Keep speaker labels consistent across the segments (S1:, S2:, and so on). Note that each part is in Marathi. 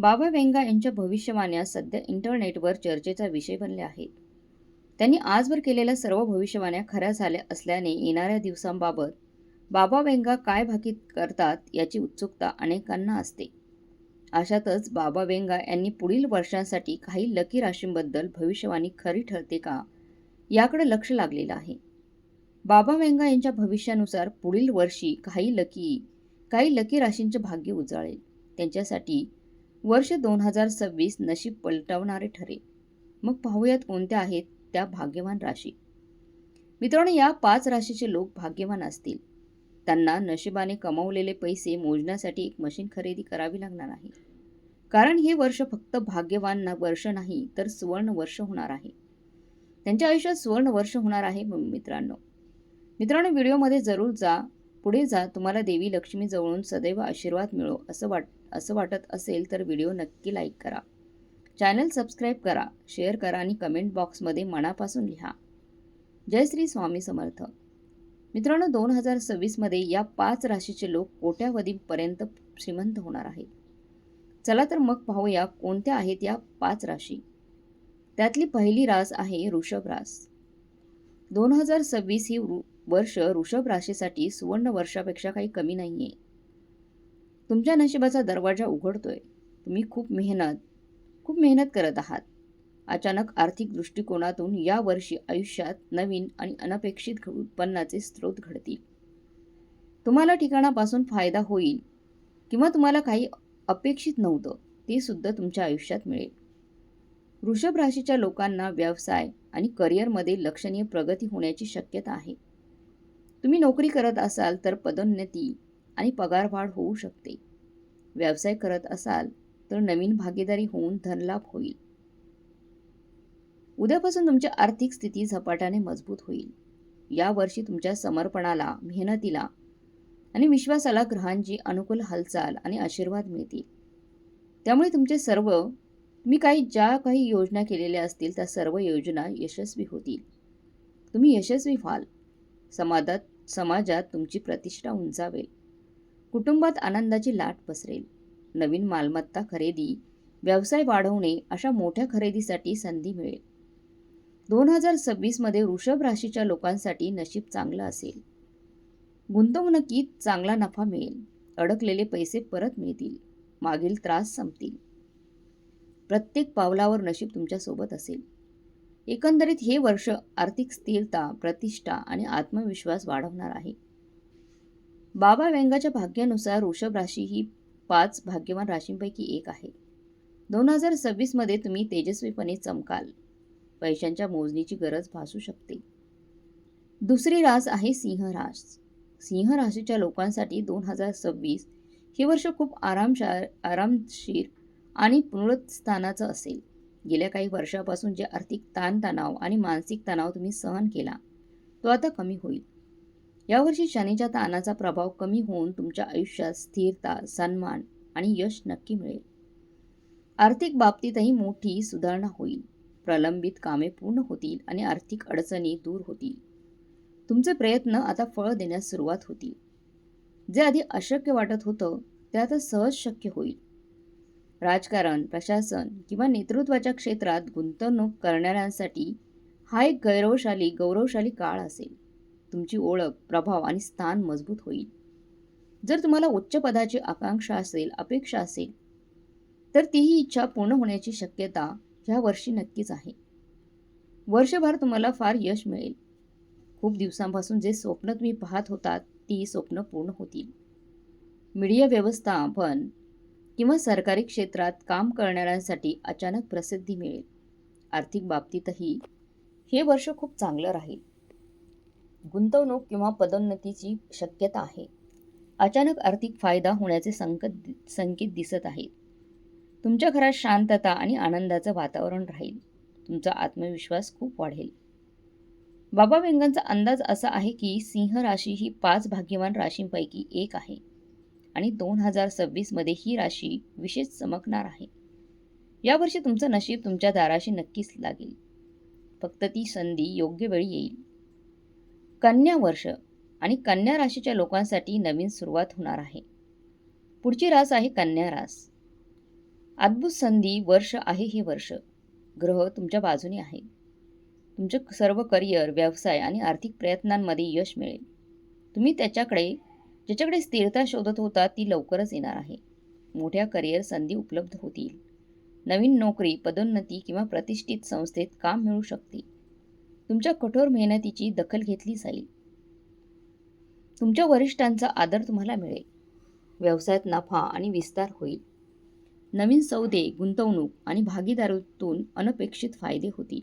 S1: बाबा वेंगा यांच्या भविष्यवाण्या सध्या इंटरनेटवर चर्चेचा विषय बनल्या आहेत. त्यांनी आजवर केलेल्या सर्व भविष्यवाण्या खऱ्या झाल्या असल्याने येणाऱ्या दिवसांबाबत बाबा वेंगा काय भाकीत करतात याची उत्सुकता अनेकांना असते. अशातच बाबा वेंगा यांनी पुढील वर्षांसाठी काही लकी राशींबद्दल भविष्यवाणी खरी ठरते का? याकडे लक्ष लागलेलं आहे. बाबा वेंगा यांच्या भविष्यानुसार पुढील वर्षी काही लकी काही लकी राशींचे भाग्य उजाळेल. त्यांच्यासाठी वर्ष दोन हजार सव्वीस नशीब पलटवणारे ठरेल मग पाहूयात कोणत्या आहेत त्या भाग्यवान राशी. मित्रांनो या पाच राशीचे लोक भाग्यवान असतील. त्यांना नशिबाने कमावलेले पैसे मोजण्यासाठी एक मशीन खरेदी करावी लागणार आहे. कारण हे वर्ष फक्त भाग्यवान ना- वर्ष नाही तर सुवर्ण वर्ष होणार आहे. त्यांच्या आयुष्यात सुवर्ण वर्ष होणार आहे मित्रांनो. मित्रांनो व्हिडिओमध्ये जरूर जा पुढे जा तुम्हाला देवी लक्ष्मी जवळून सदैव आशीर्वाद मिळो असं वाट असं वाटत असेल तर व्हिडिओ नक्की लाईक करा. चॅनल सबस्क्राईब करा शेअर करा आणि कमेंट बॉक्समध्ये मनापासून लिहा. जय श्री स्वामी समर्थ. मित्रांनो दोन हजार सव्वीसमध्ये या पाच राशीचे लोक कोट्यावधीपर्यंत श्रीमंत होणार आहेत. चला तर मग पाहूया कोणत्या आहेत या पाच राशी. त्यातली पहिली रास आहे ऋषभ रास. दोन हजार सव्वीस ही वर्ष ऋषभ राशीसाठी सुवर्ण वर्षापेक्षा काही कमी नाही आहे तुमच्या नशिबाचा दरवाजा उघडतोय. तुम्ही खूप मेहनत खूप मेहनत करत आहात. अचानक आर्थिक दृष्टिकोनातून या वर्षी आयुष्यात नवीन आणि अनपेक्षित उत्पन्नाचे स्रोत घडतील. तुम्हाला ठिकाणापासून फायदा होईल किंवा तुम्हाला काही अपेक्षित नव्हतं ते सुद्धा तुमच्या आयुष्यात मिळेल. वृषभ राशीच्या लोकांना व्यवसाय आणि करिअरमध्ये लक्षणीय प्रगती होण्याची शक्यता आहे. तुम्ही नोकरी करत असाल तर पदोन्नती आणि पगारवाढ होऊ शकते. व्यवसाय करत असाल तर नवीन भागीदारी होऊन धनलाभ होईल. उद्यापासून तुमची आर्थिक स्थिती झपाट्याने मजबूत होईल. या वर्षी तुमच्या समर्पणाला मेहनतीला आणि विश्वासाला ग्रहांची अनुकूल हालचाल आणि आशीर्वाद मिळतील. त्यामुळे तुमचे सर्व तुम्ही काही ज्या काही योजना केलेल्या असतील त्या सर्व योजना यशस्वी होतील. तुम्ही यशस्वी व्हाल. समाजात समाजात तुमची प्रतिष्ठा उंचावेल. कुटुंबात आनंदाची लाट पसरेल. नवीन मालमत्ता खरेदी व्यवसाय वाढवणे अशा मोठ्या खरेदीसाठी संधी मिळेल. दोन हजार सव्वीसमध्ये वृषभ राशीच्या लोकांसाठी नशीब चांगलं असेल. गुंतवणुकीत चांगला नफा मिळेल. अडकलेले पैसे परत मिळतील. मागील त्रास संपतील. प्रत्येक पावलावर नशीब तुमच्यासोबत असेल. एकंदरीत हे वर्ष आर्थिक स्थिरता प्रतिष्ठा आणि आत्मविश्वास वाढवणार आहे. बाबा व्यंगाच्या भाग्यानुसार वृषभ राशी ही पाच भाग्यवान राशींपैकी एक आहे. दोन हजार सव्वीसमध्ये तुम्ही तेजस्वीपणे चमकाल. पैशांच्या मोजणीची गरज भासू शकते. दुसरी रास आहे सिंह रास. सिंह राशीच्या लोकांसाठी दोन हजार सव्वीस हे वर्ष खूप आरामशार आरामशीर आणि पुनरुत्थानाचं असेल. गेल्या काही वर्षापासून जे आर्थिक ताणतणाव आणि मानसिक तणाव तुम्ही सहन केला तो आता कमी होईल. यावर्षी शनीच्या ताणाचा प्रभाव कमी होऊन तुमच्या आयुष्यात स्थिरता सन्मान आणि यश नक्की मिळेल. आर्थिक बाबतीतही मोठी सुधारणा होईल. प्रलंबित कामे पूर्ण होतील आणि आर्थिक अडचणी दूर होतील. तुमचे प्रयत्न आता फळ देण्यास सुरुवात होतील. जे आधी अशक्य वाटत होतं ते आता सहज शक्य होईल. राजकारण प्रशासन किंवा नेतृत्वाच्या क्षेत्रात गुंतवणूक करणाऱ्यांसाठी हा एक गौरवशाली गौरवशाली काळ असेल. तुमची ओळख प्रभाव आणि स्थान मजबूत होईल. जर तुम्हाला उच्च पदाची आकांक्षा असेल अपेक्षा असेल तर तीही इच्छा पूर्ण होण्याची शक्यता ह्या वर्षी नक्कीच आहे. वर्षभर तुम्हाला फार यश मिळेल. खूप दिवसांपासून जे स्वप्न तुम्ही पाहत होतात ती स्वप्न पूर्ण होतील. मीडिया व्यवस्थापन किंवा सरकारी क्षेत्रात काम करणाऱ्यांसाठी अचानक प्रसिद्धी मिळेल. आर्थिक बाबतीतही हे वर्ष खूप चांगलं राहील. गुंतवणूक किंवा पदोन्नतीची शक्यता आहे. अचानक आर्थिक फायदा होण्याचे संकट संकेत दिसत आहेत. तुमच्या घरात शांतता आणि आनंदाचं वातावरण राहील. तुमचा आत्मविश्वास खूप वाढेल. बाबा वेंगांचा अंदाज असा आहे की सिंह राशी ही पाच भाग्यवान राशींपैकी एक आहे आणि दोन हजार सव्वीसमध्ये ही राशी विशेष चमकणार आहे. यावर्षी तुमचं नशीब तुमच्या दाराशी नक्कीच लागेल. फक्त ती संधी योग्य वेळी येईल. कन्या वर्ष आणि कन्या राशीच्या लोकांसाठी नवीन सुरुवात होणार आहे. पुढची रास आहे कन्या रास. अद्भुत संधी वर्ष आहे हे वर्ष. ग्रह तुमच्या बाजूने आहे. तुमचे सर्व करिअर व्यवसाय आणि आर्थिक प्रयत्नांमध्ये यश मिळेल. तुम्ही त्याच्याकडे ज्याच्याकडे स्थिरता शोधत होता ती लवकरच येणार आहे. मोठ्या करिअर संधी उपलब्ध होतील. नवीन नोकरी पदोन्नती किंवा प्रतिष्ठित संस्थेत काम मिळू शकते. तुमच्या कठोर मेहनतीची दखल घेतली जाईल तुमच्या वरिष्ठांचा आदर तुम्हाला मिळेल. व्यवसायात नफा आणि विस्तार होईल. नवीन सौदे गुंतवणूक आणि भागीदारीतून अनपेक्षित फायदे होतील.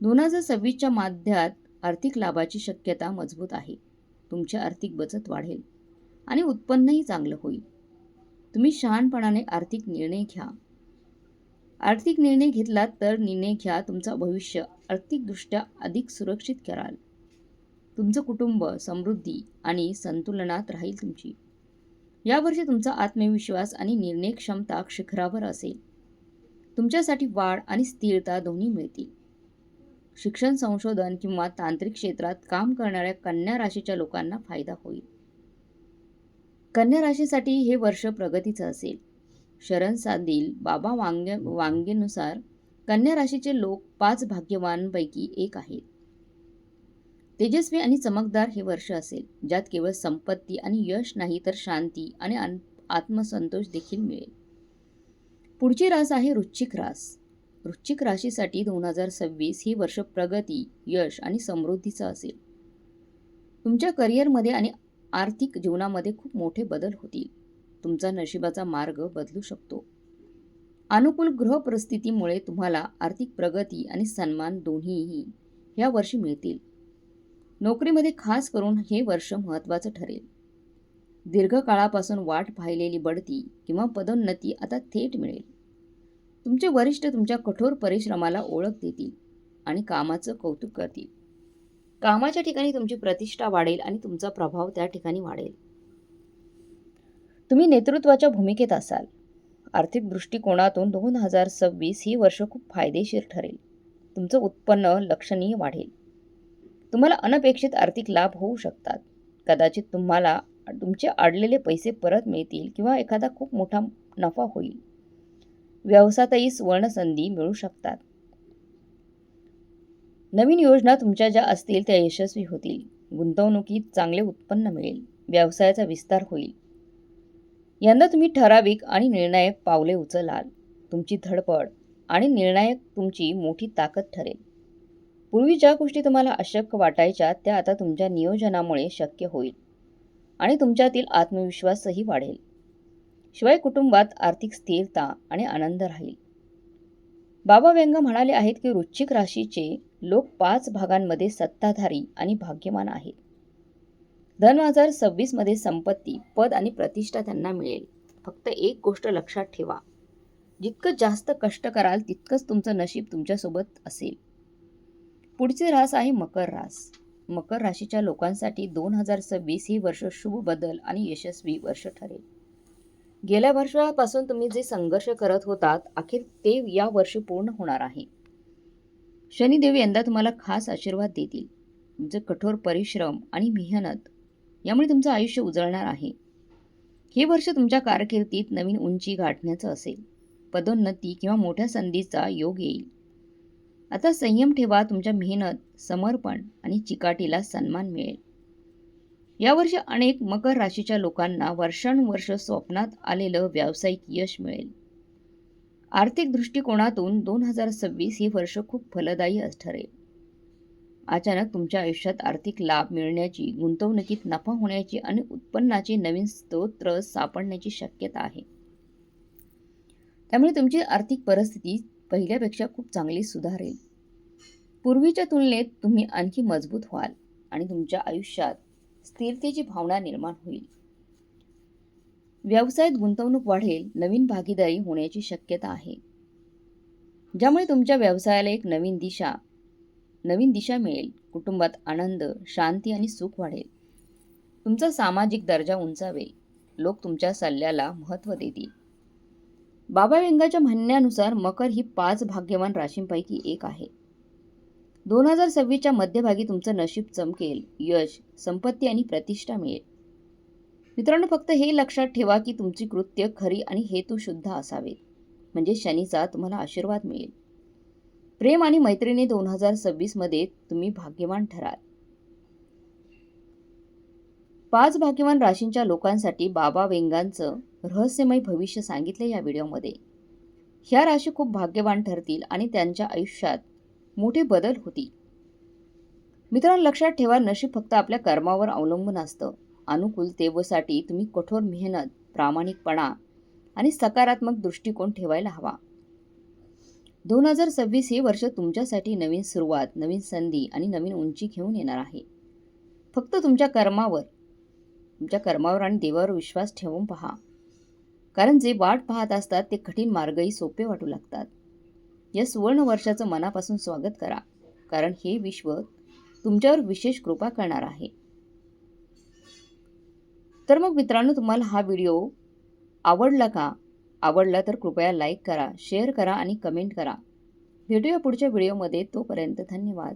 S1: दोन हजार सव्वीसच्या माध्यात आर्थिक लाभाची शक्यता मजबूत आहे. तुमची आर्थिक बचत वाढेल आणि उत्पन्नही चांगलं होईल. तुम्ही शहाणपणाने आर्थिक निर्णय घ्या. आर्थिक निर्णय घेतलात तर निर्णय घ्या तुमचं भविष्य आर्थिकदृष्ट्या अधिक सुरक्षित कराल. तुमचं कुटुंब समृद्धी आणि संतुलनात राहील तुमची. यावर्षी तुमचा आत्मविश्वास आणि निर्णय क्षमता शिखरावर असेल. तुमच्यासाठी वाढ आणि स्थिरता दोन्ही मिळतील. शिक्षण संशोधन किंवा तांत्रिक क्षेत्रात काम करणाऱ्या कन्या राशीच्या लोकांना फायदा होईल. कन्या राशीसाठी हे वर्ष प्रगतीचं असेल. शरणसादील बाबा वांगे वांगेनुसार कन्या राशीचे लोक पाच भाग्यवानपैकी एक आहेत. तेजस्वी आणि चमकदार हे वर्ष असेल. ज्यात केवळ संपत्ती आणि यश नाही तर शांती आणि आन- आत्मसंतोष देखील मिळेल. पुढची रास आहे वृश्चिक रास. वृश्चिक राशीसाठी दोन हजार सव्वीस ही वर्ष प्रगती यश आणि समृद्धीचं असेल. तुमच्या करिअरमध्ये आणि आर्थिक जीवनामध्ये खूप मोठे बदल होतील. तुमचा नशिबाचा मार्ग बदलू शकतो. अनुकूल ग्रह परिस्थितीमुळे तुम्हाला आर्थिक प्रगती आणि सन्मान दोन्हीही ह्या वर्षी मिळतील. नोकरीमध्ये खास करून हे वर्ष महत्त्वाचं ठरेल. दीर्घकाळापासून वाट पाहिलेली बढती किंवा पदोन्नती आता थेट मिळेल. तुमचे वरिष्ठ तुमच्या कठोर परिश्रमाला ओळख देतील आणि कामाचं कौतुक करतील. कामाच्या ठिकाणी तुमची प्रतिष्ठा वाढेल आणि तुमचा प्रभाव त्या ठिकाणी वाढेल. तुम्ही नेतृत्वाच्या भूमिकेत असाल. आर्थिक दृष्टिकोनातून दोन हजार सव्वीस ही वर्ष खूप फायदेशीर ठरेल. तुमचं उत्पन्न लक्षणीय वाढेल. तुम्हाला अनपेक्षित आर्थिक लाभ होऊ शकतात. कदाचित तुम्हाला तुमचे अडलेले पैसे परत मिळतील किंवा एखादा खूप मोठा नफा होईल. व्यवसायातही सुवर्ण संधी मिळू शकतात. नवीन योजना तुमच्या ज्या असतील त्या यशस्वी होतील. गुंतवणुकीत चांगले उत्पन्न मिळेल. व्यवसायाचा विस्तार होईल. यंदा तुम्ही ठराविक आणि निर्णायक पावले उचलाल. तुमची धडपड आणि निर्णायक तुमची मोठी ताकद ठरेल. पूर्वी ज्या गोष्टी तुम्हाला अशक्य वाटायच्या त्या आता तुमच्या नियोजनामुळे शक्य होईल आणि तुमच्यातील आत्मविश्वासही वाढेल. शिवाय कुटुंबात आर्थिक स्थिरता आणि आनंद राहील. बाबा व्यंग म्हणाले आहेत की वृश्चिक राशीचे लोक पाच भागांमध्ये सत्ताधारी आणि भाग्यमान आहेत. दोन हजार सव्वीसमध्ये संपत्ती पद आणि प्रतिष्ठा त्यांना मिळेल. फक्त एक गोष्ट लक्षात ठेवा. जितकं जास्त कष्ट कराल तितकंच तुमचं नशीब तुमच्यासोबत असेल. पुढचे रास आहे मकर रास. मकर राशीच्या लोकांसाठी दोन हजार सव्वीस ही वर्ष शुभ बदल आणि यशस्वी वर्ष ठरेल. गेल्या वर्षापासून तुम्ही जे संघर्ष करत होतात अखेर ते या वर्षी पूर्ण होणार आहे. शनिदेव यंदा तुम्हाला खास आशीर्वाद देतील. तुमचे कठोर परिश्रम आणि मेहनत यामुळे तुमचं आयुष्य उजळणार आहे. हे वर्ष तुमच्या कारकिर्दीत नवीन उंची गाठण्याचं असेल. पदोन्नती किंवा मोठ्या संधीचा योग येईल. आता संयम ठेवा तुमच्या मेहनत समर्पण आणि चिकाटीला सन्मान मिळेल. यावर्षी अनेक मकर राशीच्या लोकांना वर्षानुवर्ष स्वप्नात आलेलं व्यावसायिक यश मिळेल. आर्थिक दृष्टिकोनातून दोन हजार सव्वीस हे वर्ष खूप फलदायी अस ठरेल. अचानक तुमच्या आयुष्यात आर्थिक लाभ मिळण्याची गुंतवणुकीत नफा होण्याची आणि उत्पन्नाचे नवीन स्तोत्र सापडण्याची शक्यता आहे. त्यामुळे तुमची आर्थिक परिस्थिती पहिल्यापेक्षा खूप चांगली सुधारेल. पूर्वीच्या तुलनेत तुम्ही आणखी मजबूत व्हाल आणि तुमच्या आयुष्यात स्थिरतेची भावना निर्माण होईल. व्यवसायात गुंतवणूक वाढेल नवीन भागीदारी होण्याची शक्यता आहे. ज्यामुळे तुमच्या व्यवसायाला एक नवीन दिशा नवीन दिशा मिळेल. कुटुंबात आनंद शांती आणि सुख वाढेल. तुमचा सामाजिक दर्जा उंचावेल. लोक तुमच्या सल्ल्याला महत्त्व देतील. बाबा व्यंगाच्या म्हणण्यानुसार मकर ही पाच भाग्यवान राशींपैकी एक आहे. दोन हजार सव्वीसच्या मध्यभागी तुमचं नशीब चमकेल. यश संपत्ती आणि प्रतिष्ठा मिळेल. मित्रांनो फक्त हे लक्षात ठेवा की तुमची कृत्य खरी आणि हेतुशुद्ध असावेत म्हणजे शनीचा तुम्हाला आशीर्वाद मिळेल. प्रेम आणि मैत्रिणी दोन हजार सव्वीसमध्ये तुम्ही भाग्यवान ठराल. पाच भाग्यवान राशींच्या लोकांसाठी बाबा वेंगांचं रहस्यमय भविष्य सांगितलं या व्हिडिओमध्ये. ह्या राशी खूप भाग्यवान ठरतील आणि त्यांच्या आयुष्यात मोठे बदल होतील. मित्रांनो लक्षात ठेवा नशीब फक्त आपल्या कर्मावर अवलंबून असतं. अनुकूलतेसाठी तुम्ही कठोर मेहनत प्रामाणिकपणा आणि सकारात्मक दृष्टिकोन ठेवायला हवा. दोन हजार सव्वीस हे वर्ष तुमच्यासाठी नवीन सुरुवात नवीन संधी आणि नवीन उंची घेऊन येणार आहे. फक्त तुमच्या कर्मावर तुमच्या कर्मावर आणि देवावर विश्वास ठेवून पहा. कारण जे वाट पाहत असतात ते कठीण मार्गही सोपे वाटू लागतात. या सुवर्ण वर्षाचं मनापासून स्वागत करा. कारण हे विश्व तुमच्यावर विशेष कृपा करणार आहे. तर मग मित्रांनो तुम्हाला हा व्हिडिओ आवडला का? आवडला तर कृपया लाईक करा शेअर करा आणि कमेंट करा. भेटूया पुढच्या व्हिडिओमध्ये. तोपर्यंत धन्यवाद.